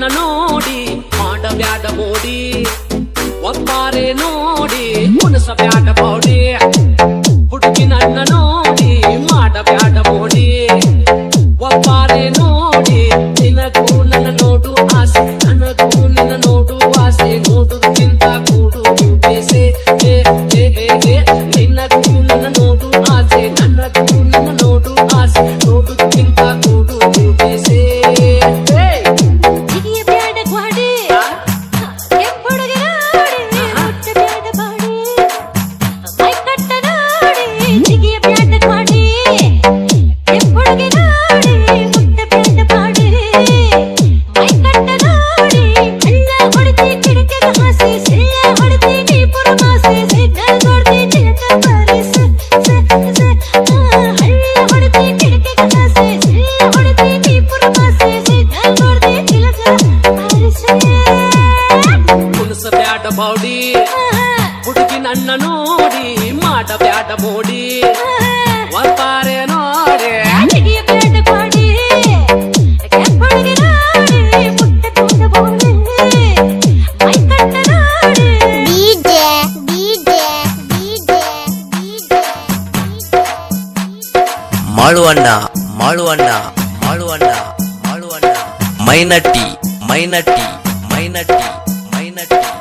ನನ್ನ ನೋಡಿ ಮಾಡಬ್ಯಾಡ ಮೋಡಿ ಒಪ್ಪಾರೆ ನೋಡಿ ಮುನಸಬ್ಯಾಡ ಬಾಡಿ ಬೌಡಿ ಹುಡುಗಿ నన్న ನೋಡಿ ಮಾಟ ಬ್ಯಾಟ ಮೋಡಿ ಬರ್ತಾರೆ ನೋಡೆ మాడువండ మాడువండ మైనట్టి మైనట్టి మైనట్టి మైనట్టి మైనట్టి.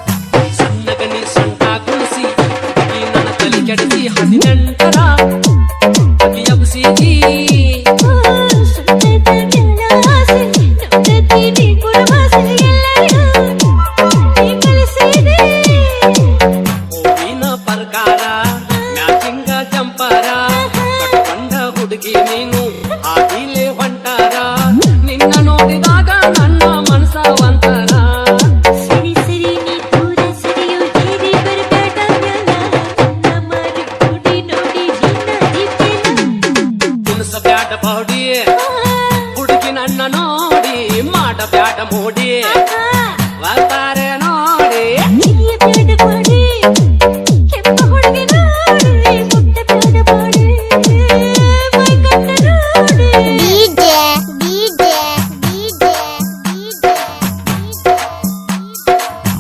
ಪೌಡಿ ಹುಡುಗಿ ನನ್ನ ನೋಡಿ ಮಾಡ ಬ್ಯಾಡ ಮೂಡಿ ಬರ್ತಾರೆ ನೋಡಿ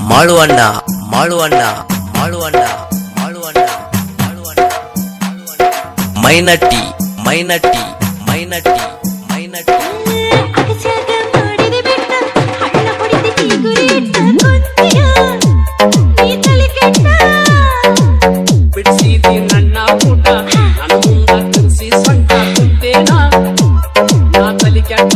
ಮಾಡು ಅಣ್ಣ ಮಾಡು ಅಣ್ಣ ಮಾಡು ಅಣ್ಣ ಮಾಡು ಅಣ್ಣ మైనట్టి మైనట్టి மைனட்டி மைனட்டி ಬಿಡಿಸಿದಿ ನನ್ನ ಪುಟ ನನ್ನ ಮುಂದ ತಿನ್ಸಿ ಸೊಂಟ ಕುಂತೇನ ನಾ ತಲಿ ಕೆಟ್ಟ